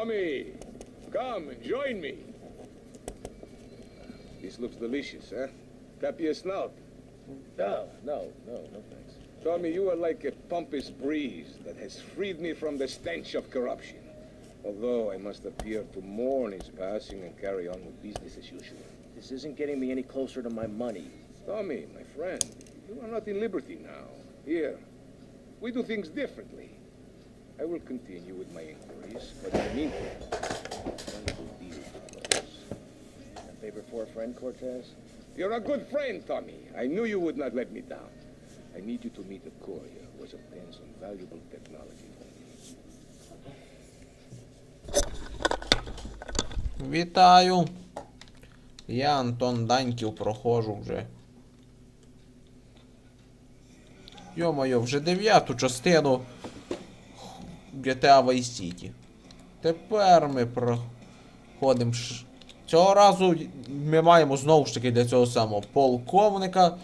Tommy, come and join me. This looks delicious, eh? huh? Tap your snout. No, no, no, no thanks. Tommy, you are like a pompous breeze that has freed me from the stench of corruption. Although I must appear to mourn its passing and carry on with business as usual. This isn't getting me any closer to my money. Tommy, my friend, you are not in liberty now. Here, we do things differently. I will continue with my inquiries, friend, Cortez? You're a good friend, Tommy. I knew you would not let me down. I need you to meet a courier who has obtained some valuable technology for me. Вітаю! Я Антон Даньків проходжу вже. Йо-моє, вже дев'яту частину GTA Vice City. Тепер ми проходимо. Цього разу ми маємо знову ж таки для цього самого полковника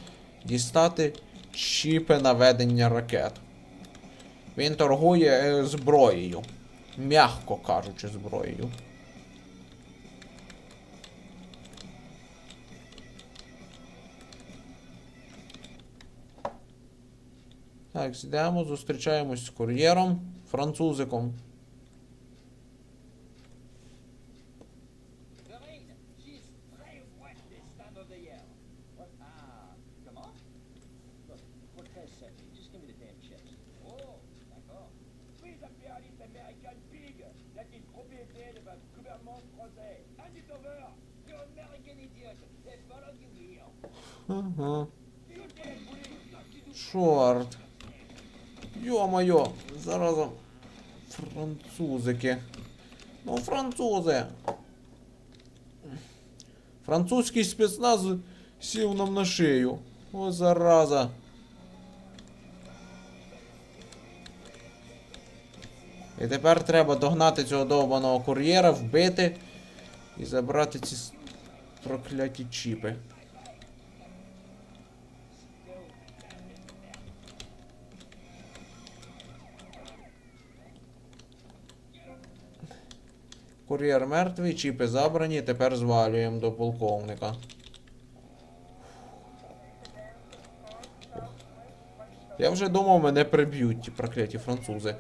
дістати чіпи наведення ракет. Він торгує е, зброєю. М'яко кажучи, зброєю. Так, йдемо, зустрічаємось з кур'єром, французиком. Ага. Чорт. Йо-моє, заразом. Французики. Ну, французи. Французький спецназ сів нам на шию. О, зараза. І тепер треба догнати цього довбаного кур'єра, вбити і забрати ці прокляті чіпи. Кур'єр мертвий, чіпи забрані, тепер звалюємо до полковника. Я вже думав, мене приб'ють ті прокляті французи.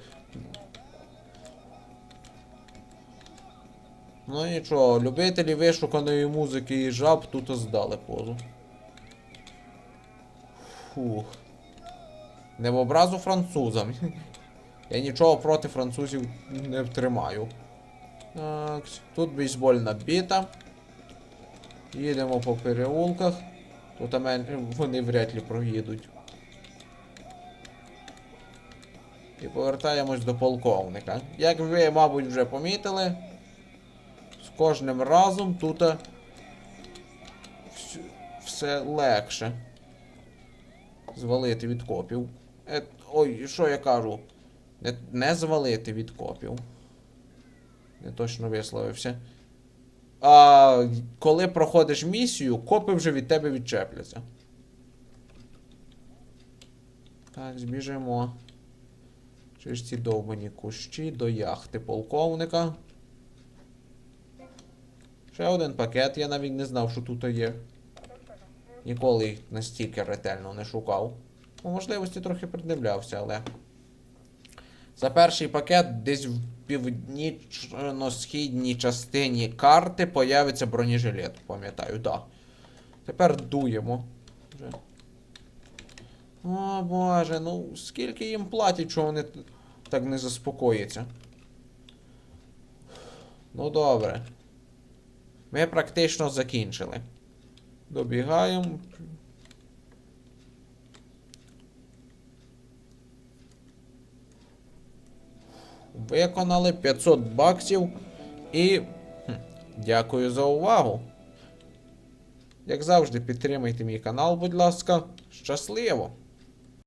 Ну нічого, любителі вишуканої музики і жаб тут здали позу. Фух. Не в образу французам. Я нічого проти французів не тримаю. Так, тут бейсбольна біта. Їдемо по переулках. Тут амен- вони вряд ли проїдуть. І повертаємось до полковника. Як ви, мабуть, вже помітили, кожним разом тут все легше звалити від копів. Е, ой, що я кажу? Не, не звалити від копів. Не точно висловився. А коли проходиш місію, копи вже від тебе відчепляться. Так, збіжимо. Через ці довбані кущі до яхти полковника. Ще один пакет, я навіть не знав, що тут є. Ніколи їх настільки ретельно не шукав. По можливості трохи придивлявся, але. За перший пакет десь в північно-східній частині карти появиться бронежилет, пам'ятаю, да. Тепер дуємо. О, боже, ну скільки їм платять, що вони так не заспокояться. Ну добре. Ми практично закінчили. Добігаємо. Виконали 500 баксів і. хм, Дякую за увагу. Як завжди, підтримайте мій канал, будь ласка. Щасливо!